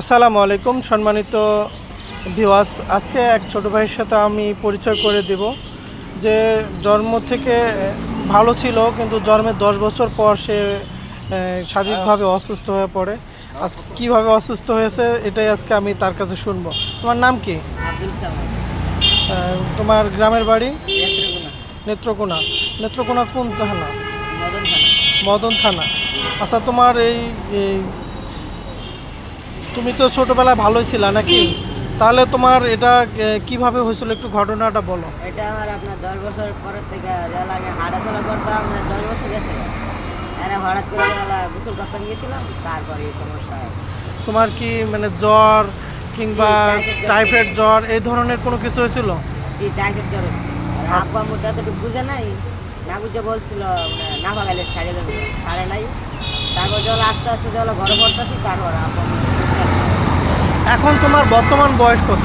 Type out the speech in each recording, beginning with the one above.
আসসালামু আলাইকুম সম্মানিত ভিওয়াস আজকে এক ছোট ভাইয়ের সাথে আমি পরিচয় করে দেব যে জন্ম থেকে ভালো ছিল কিন্তু জন্মের দশ বছর পর সে শারীরিকভাবে অসুস্থ হয়ে পড়ে। আজ কীভাবে অসুস্থ হয়েছে এটাই আজকে আমি তার কাছে শুনব। তোমার নাম কি? তোমার গ্রামের বাড়ি? নেত্রকোনা। নেত্রকোনা। কোন থানা? মদন থানা আচ্ছা তোমার এই তুমি তো ছোটবেলায় ভালোই ছিলা নাকি? তাহলে তোমার এটা কীভাবে হয়েছিল? একটু ঘটনাটা বলো। এটা আমার আপনার দশ বছর পরের থেকে আমি হাঁটাচলা করতাম মানে দশ বছর গেছে। হঠাৎ করে গোসল করতে গিয়েছিলাম তারপরে সমস্যা তোমার কি মানে জ্বর কিংবা টাইফয়েড জ্বর। এই ধরনের কোনো কিছু হয়েছিল? জি টাইফয়েড জ্বর আর আব্বু আম্মু তো বুঝে নাই। না বুঝে বলছিল না ভাগাইলে সারিয়ে দেবে সারে নাই। তারপর জল আস্তে আস্তে জল ঘরে পড়তেছি তারপর আব্বু। এখন তোমার বর্তমান বয়স কত?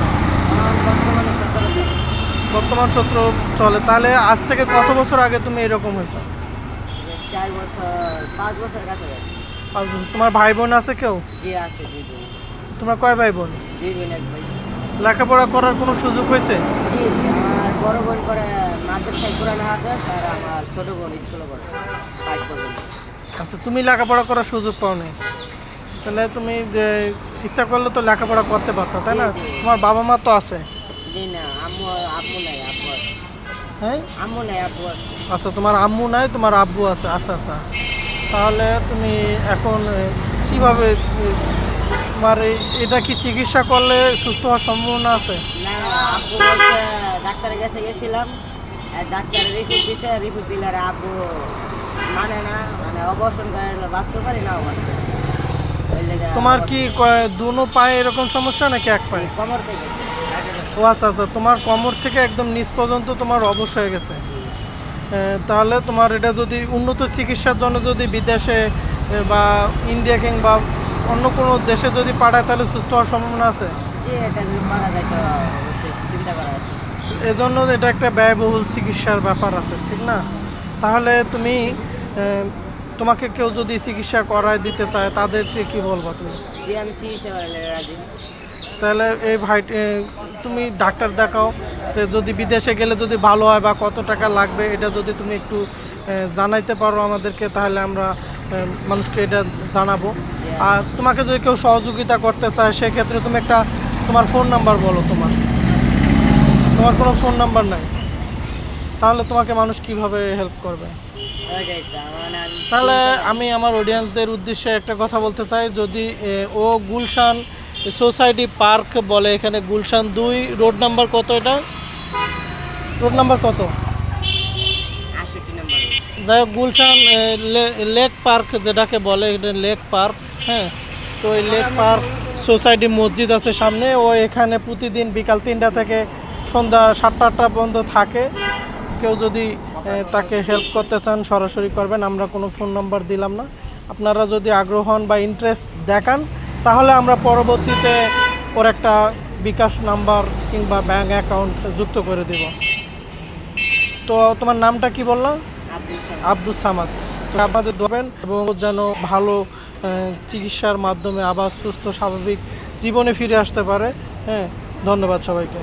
বর্তমানে সতেরো চলে। তাহলে আজ থেকে কত বছর আগে তুমি এরকম হয়েছো? চার বছর পাঁচ বছর পাঁচ বছর। তোমার ভাই বোন আছে কেউ? জি আছে দুই বোন। তোমার কয় ভাই বোন দুই বোন এক ভাই। লেখাপড়া করার কোনো সুযোগ হয়েছে? জি জি, আমার বড় বোন করে মাদ্রাসায় কোরআন হাফেজ আর আমার ছোট বোন স্কুলে পড়ে ফাইভ পর্যন্ত। আচ্ছা তুমি লেখাপড়া করার সুযোগ পাও নাই তাহলে তুমি যে ইচ্ছা করলে তো লেখাপড়া করতে পারতো তাই না। তোমার বাবা মা তো আছে। আম্মু আম্মু নাই আব্বু আছে। হ্যাঁ? আম্মু নাই আব্বু আছে। আচ্ছা তোমার আম্মু নাই তোমার আব্বু আছে আচ্ছা আচ্ছা। তাহলে তুমি এখন কীভাবে তোমার এটা কি চিকিৎসা করলে সুস্থ হওয়ার সম্ভাবনা আছে? না আব্বু বলছে ডাক্তারের কাছে গেছিলাম ডাক্তার রিপোর্ট দিছে রিপোর্ট দিলে আব্বু মানে না মানে অবসর বাঁচতে পারি না বাঁচতে লেগে তোমার কি দুনো পায়ে এরকম সমস্যা নাকি এক পায়ে? কমর থেকে। ও আচ্ছা আচ্ছা তোমার কোমর থেকে একদম নিচ পর্যন্ত তোমার অবশ হয়ে গেছে। তাহলে তোমার এটা যদি উন্নত চিকিৎসার জন্য যদি বিদেশে বা ইন্ডিয়া কিংবা অন্য কোনো দেশে যদি পাঠায় তাহলে সুস্থ হওয়ার সম্ভাবনা আছে? এজন্য এটা একটা ব্যয়বহুল চিকিৎসার ব্যাপার আছে ঠিক না? তাহলে তুমি তোমাকে কেউ যদি চিকিৎসা করায় দিতে চায় তাদেরকে কি বলব তুমি? আমি চিকিৎসা করে রাজি। তাহলে এই ভাই তুমি ডাক্তার দেখাও যে যদি বিদেশে গেলে যদি ভালো হয় বা কত টাকা লাগবে এটা যদি তুমি একটু জানাইতে পারো আমাদেরকে তাহলে আমরা মানুষকে এটা জানাব। আর তোমাকে যদি কেউ সহযোগিতা করতে চায় সেক্ষেত্রে তুমি একটা তোমার ফোন নাম্বার বলো তোমার। তোমার কোনো ফোন নাম্বার নাই? তাহলে তোমাকে মানুষ কীভাবে হেল্প করবে? তাহলে আমি আমার অডিয়েন্সদের উদ্দেশ্যে একটা কথা বলতে চাই। যদি ও গুলশান সোসাইটি পার্ক বলে এখানে গুলশান দুই রোড নাম্বার কত এটা? রোড নাম্বার কত যাই হোক গুলশান লেক পার্ক যেটাকে বলে এটা লেক পার্ক হ্যাঁ? তো ওই লেক পার্ক সোসাইটি মসজিদ আছে সামনে। ও এখানে প্রতিদিন বিকাল তিনটা থেকে সন্ধ্যা সাতটা আটটা পর্যন্ত থাকে। কেউ যদি তাকে হেল্প করতে চান সরাসরি করবেন আমরা কোনো ফোন নাম্বার দিলাম না। আপনারা যদি আগ্রহ হন বা ইন্টারেস্ট দেখান তাহলে আমরা পরবর্তীতে ওর একটা বিকাশ নাম্বার কিংবা ব্যাঙ্ক অ্যাকাউন্ট যুক্ত করে দেব। তো তোমার নামটা কি বললাম আব্দুল সামাদ। তো আপনাদের ধরবেন এবং যেন ভালো চিকিৎসার মাধ্যমে আবার সুস্থ স্বাভাবিক জীবনে ফিরে আসতে পারে। হ্যাঁ ধন্যবাদ সবাইকে।